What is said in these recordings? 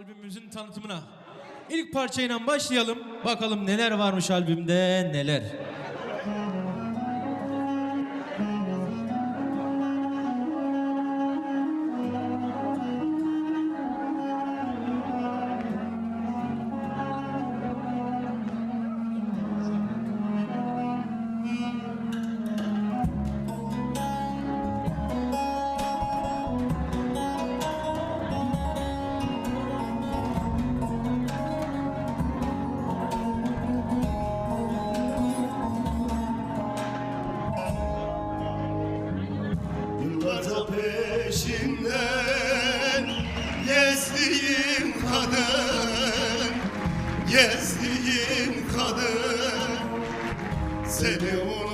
albümümüzün tanıtımına. İlk parçayla başlayalım. Bakalım neler varmış albümde neler. Varsa peşinden gezdiğim kadın Gezdiğim kadın. Seni ona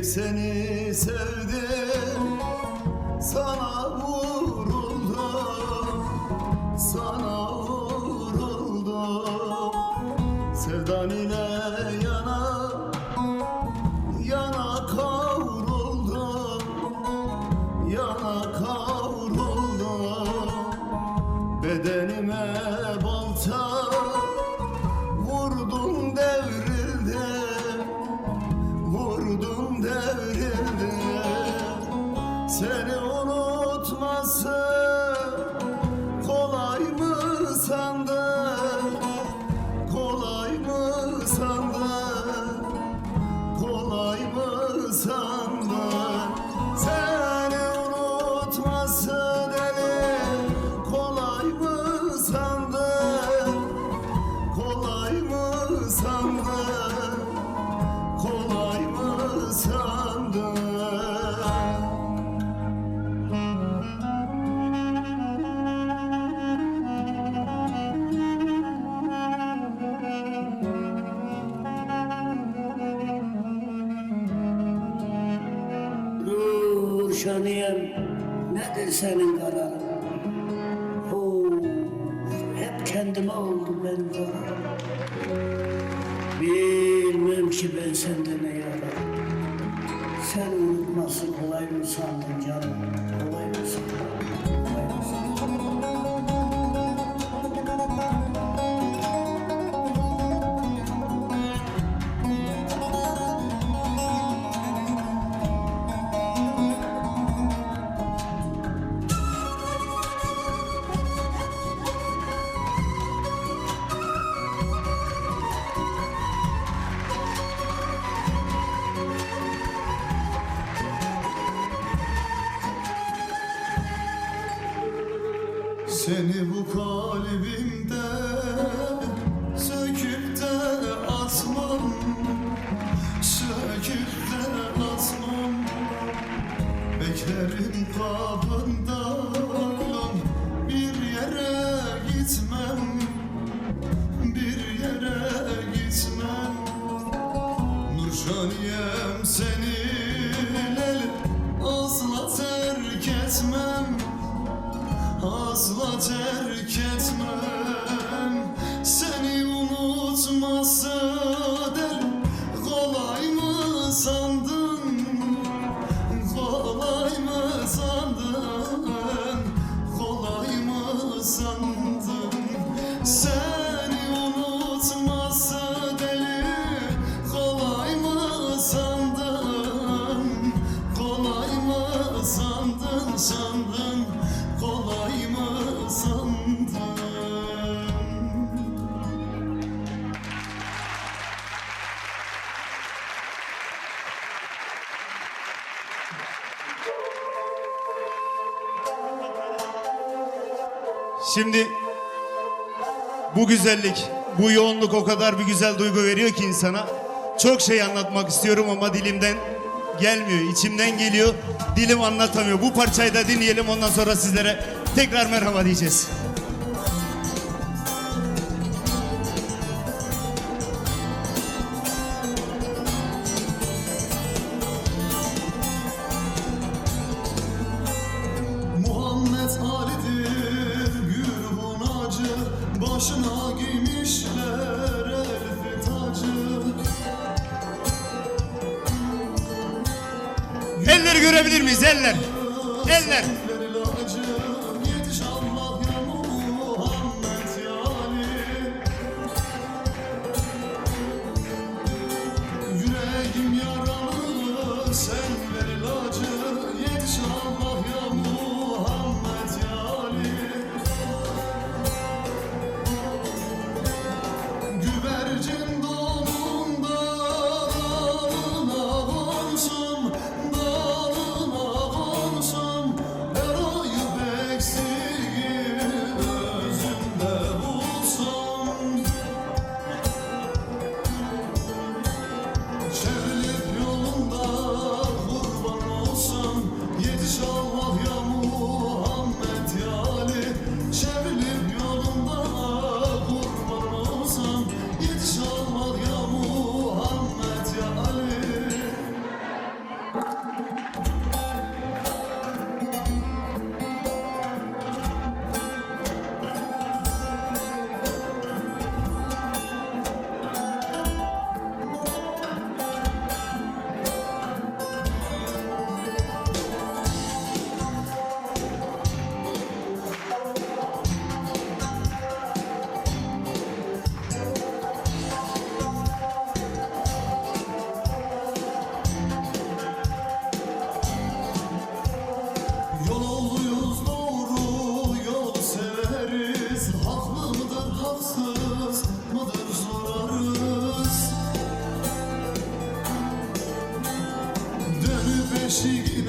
tek seni sevdim. Sana vuruldum. Sana vuruldum. Sevdan ile yana Yana kavruldum. Yana kavruldum. Bedenime balta boşanayım nedir senin kararın? sandın kolay mı sandın Şimdi bu güzellik, bu yoğunluk o kadar bir güzel duygu veriyor ki insana. Çok şey anlatmak istiyorum ama dilimden gelmiyor. İçimden geliyor. Dilim anlatamıyor. Bu parçayı da dinleyelim. Ondan sonra sizlere tekrar merhaba diyeceğiz. güzeller. Eller. Chique.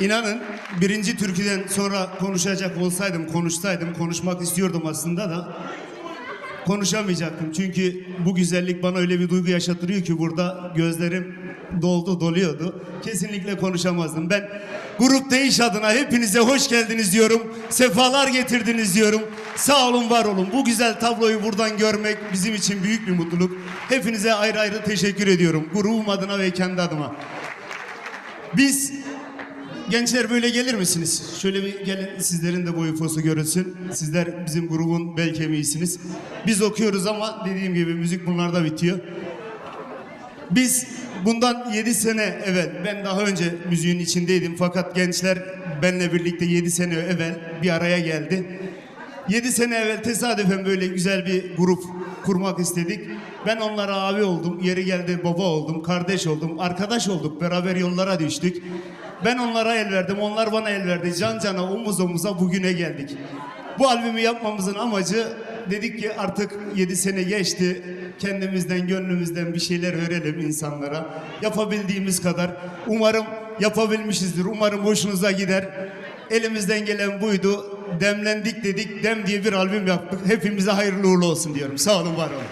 İnanın birinci türküden sonra konuşacak olsaydım, konuşsaydım, konuşmak istiyordum aslında da konuşamayacaktım. Çünkü bu güzellik bana öyle bir duygu yaşatırıyor ki burada gözlerim doldu doluyordu. Kesinlikle konuşamazdım. Ben Grup Değiş adına hepinize hoş geldiniz diyorum. Sefalar getirdiniz diyorum. Sağ olun, var olun. Bu güzel tabloyu buradan görmek bizim için büyük bir mutluluk. Hepinize ayrı ayrı teşekkür ediyorum. Grubum adına ve kendi adıma. Biz Gençler böyle gelir misiniz? Şöyle bir gelin sizlerin de boyu posu görülsün. Sizler bizim grubun bel kemiğisiniz. Biz okuyoruz ama dediğim gibi müzik bunlarda bitiyor. Biz bundan 7 sene evvel ben daha önce müziğin içindeydim fakat gençler benle birlikte 7 sene evvel bir araya geldi. 7 sene evvel tesadüfen böyle güzel bir grup kurmak istedik. Ben onlara abi oldum, yeri geldi baba oldum, kardeş oldum, arkadaş olduk, beraber yollara düştük. Ben onlara el verdim, onlar bana el verdi. Can cana, omuz omuza bugüne geldik. Bu albümü yapmamızın amacı dedik ki artık 7 sene geçti. Kendimizden, gönlümüzden bir şeyler verelim insanlara. Yapabildiğimiz kadar. Umarım yapabilmişizdir. Umarım hoşunuza gider. Elimizden gelen buydu. Demlendik dedik. Dem diye bir albüm yaptık. Hepimize hayırlı uğurlu olsun diyorum. Sağ olun, var olun.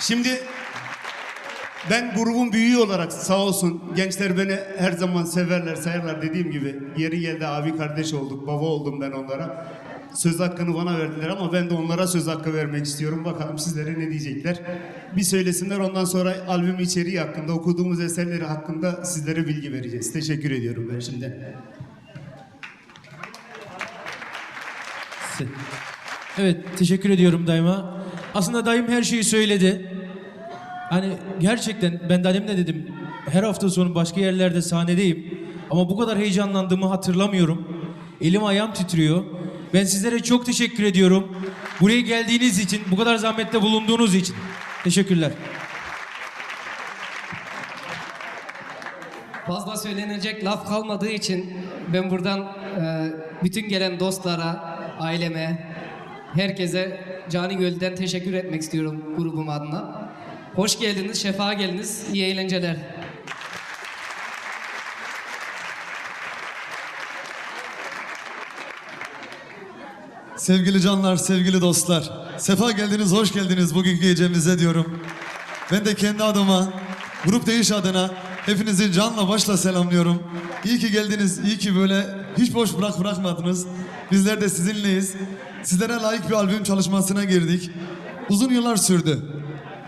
Şimdi ben grubun büyüğü olarak sağ olsun gençler beni her zaman severler sayarlar. Dediğim gibi yeri geldi abi kardeş olduk baba oldum ben onlara. Söz hakkını bana verdiler ama ben de onlara söz hakkı vermek istiyorum. Bakalım sizlere ne diyecekler. Bir söylesinler ondan sonra albüm içeriği hakkında okuduğumuz eserleri hakkında sizlere bilgi vereceğiz. Teşekkür ediyorum ben şimdi. Evet teşekkür ediyorum daima. Aslında dayım her şeyi söyledi. Hani gerçekten ben de de dedim her hafta sonu başka yerlerde sahnedeyim. Ama bu kadar heyecanlandığımı hatırlamıyorum. Elim ayağım titriyor. Ben sizlere çok teşekkür ediyorum. Buraya geldiğiniz için, bu kadar zahmette bulunduğunuz için. Teşekkürler. Fazla söylenecek laf kalmadığı için ben buradan e, bütün gelen dostlara, aileme, herkese cani gölden teşekkür etmek istiyorum grubum adına. Hoş geldiniz, şefa geldiniz. İyi eğlenceler. Sevgili canlar, sevgili dostlar. Sefa geldiniz, hoş geldiniz bugünkü gecemize diyorum. Ben de kendi adıma, Grup Değiş adına hepinizi canla başla selamlıyorum. İyi ki geldiniz, iyi ki böyle hiç boş bırak bırakmadınız. Bizler de sizinleyiz. Sizlere layık bir albüm çalışmasına girdik. Uzun yıllar sürdü.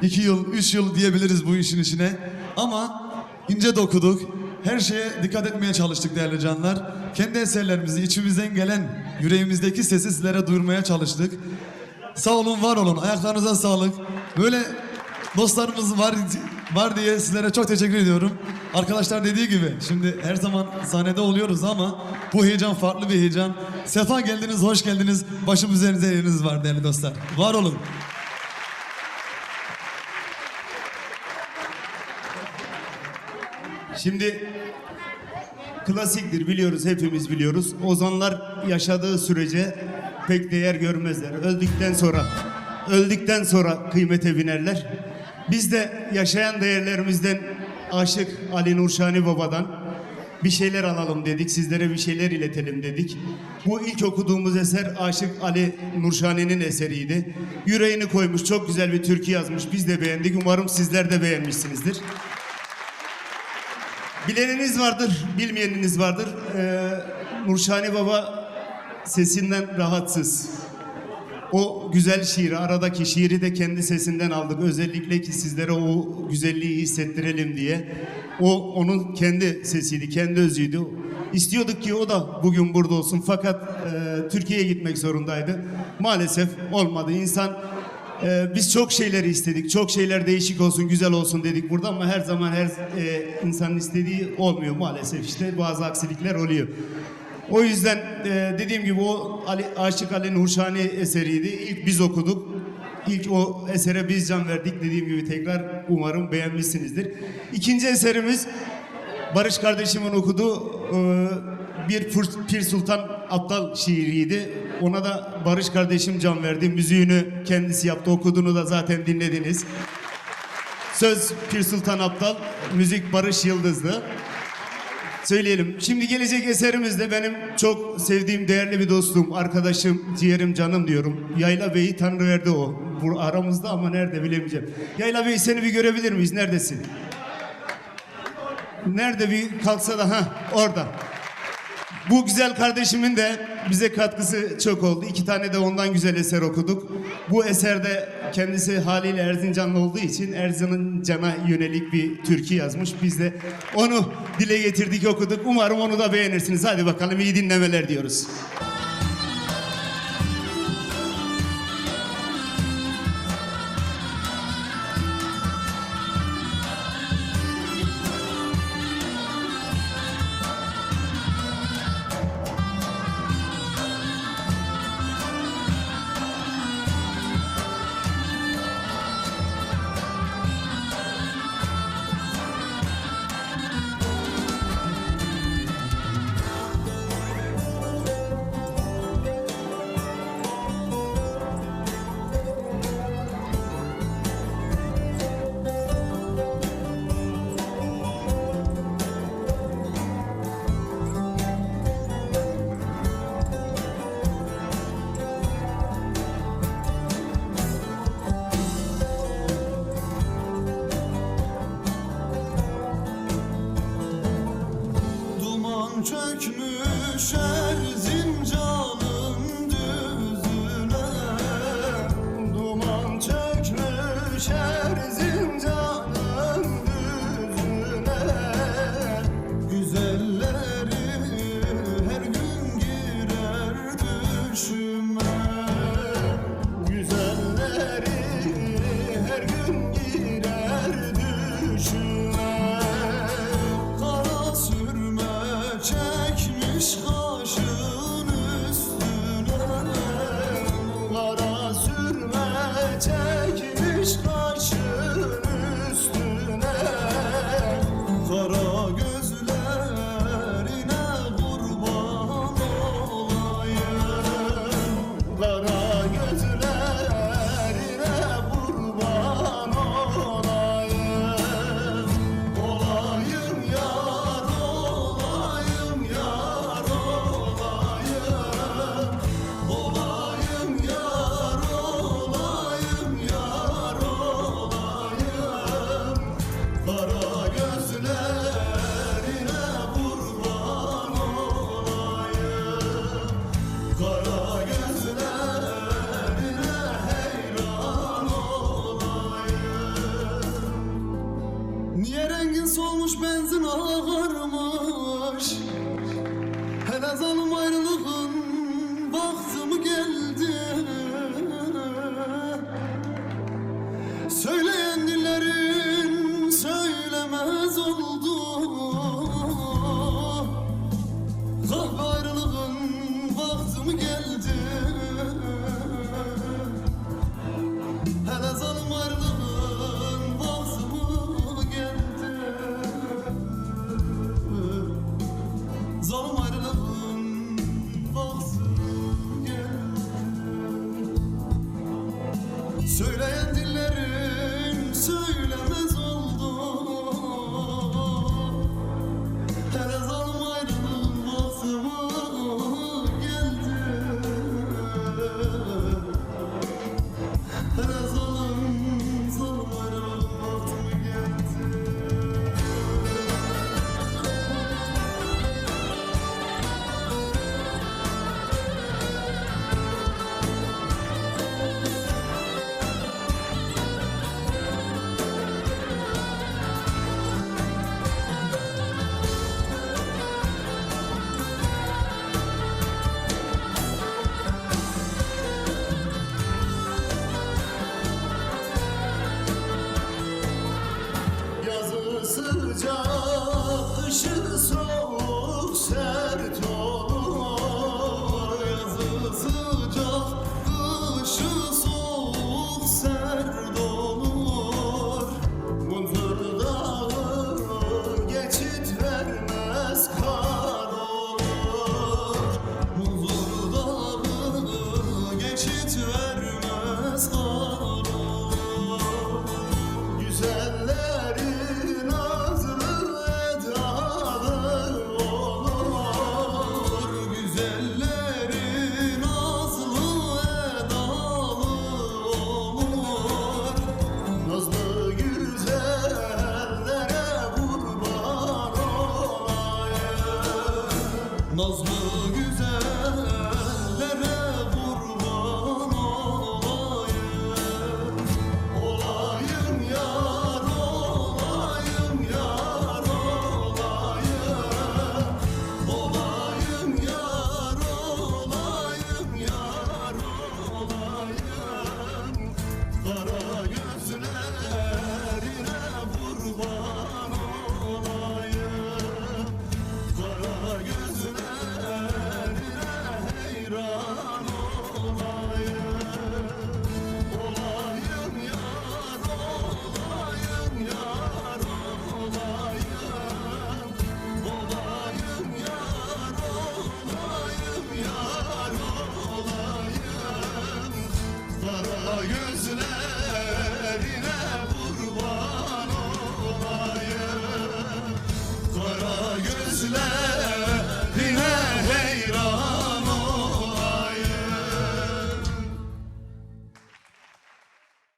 İki yıl, üç yıl diyebiliriz bu işin içine. Ama ince dokuduk. Her şeye dikkat etmeye çalıştık değerli canlar. Kendi eserlerimizi içimizden gelen yüreğimizdeki sesi sizlere duyurmaya çalıştık. Sağ olun, var olun. Ayaklarınıza sağlık. Böyle dostlarımız var var diye sizlere çok teşekkür ediyorum. Arkadaşlar dediği gibi şimdi her zaman sahnede oluyoruz ama bu heyecan farklı bir heyecan. Sefa geldiniz, hoş geldiniz. Başım üzerinize yeriniz var değerli dostlar. Var olun. Şimdi klasiktir biliyoruz hepimiz biliyoruz. Ozanlar yaşadığı sürece pek değer görmezler. Öldükten sonra öldükten sonra kıymete binerler. Biz de yaşayan değerlerimizden Aşık Ali Nurşani Baba'dan bir şeyler alalım dedik. Sizlere bir şeyler iletelim dedik. Bu ilk okuduğumuz eser Aşık Ali Nurşani'nin eseriydi. Yüreğini koymuş çok güzel bir türkü yazmış. Biz de beğendik. Umarım sizler de beğenmişsinizdir. Bileniniz vardır, bilmeyeniniz vardır. Ee, Nurşani Baba sesinden rahatsız. O güzel şiiri, aradaki şiiri de kendi sesinden aldık. Özellikle ki sizlere o güzelliği hissettirelim diye. O onun kendi sesiydi, kendi özüydü. İstiyorduk ki o da bugün burada olsun fakat e, Türkiye'ye gitmek zorundaydı. Maalesef olmadı. İnsan ee, biz çok şeyleri istedik. Çok şeyler değişik olsun, güzel olsun dedik burada ama her zaman her e, insanın istediği olmuyor maalesef işte bazı aksilikler oluyor. O yüzden e, dediğim gibi o Ali, Aşık Ali Nurşani eseriydi. İlk biz okuduk. İlk o esere biz can verdik. Dediğim gibi tekrar umarım beğenmişsinizdir. İkinci eserimiz Barış kardeşimin okuduğu e, bir Pir Sultan Aptal şiiriydi. Ona da Barış kardeşim can verdi. Müziğini kendisi yaptı. Okuduğunu da zaten dinlediniz. Söz Pir Sultan Aptal, müzik Barış Yıldızlı. Söyleyelim. Şimdi gelecek eserimiz de benim çok sevdiğim değerli bir dostum, arkadaşım, ciğerim, canım diyorum. Yayla Bey'i Tanrı verdi o. Bu aramızda ama nerede bilemeyeceğim. Yayla Bey seni bir görebilir miyiz? Neredesin? Nerede bir kalksa da ha orada. Bu güzel kardeşimin de bize katkısı çok oldu. İki tane de ondan güzel eser okuduk. Bu eserde kendisi haliyle Erzincanlı olduğu için Erzincan'a yönelik bir türkü yazmış. Biz de onu dile getirdik okuduk. Umarım onu da beğenirsiniz. Hadi bakalım iyi dinlemeler diyoruz. 저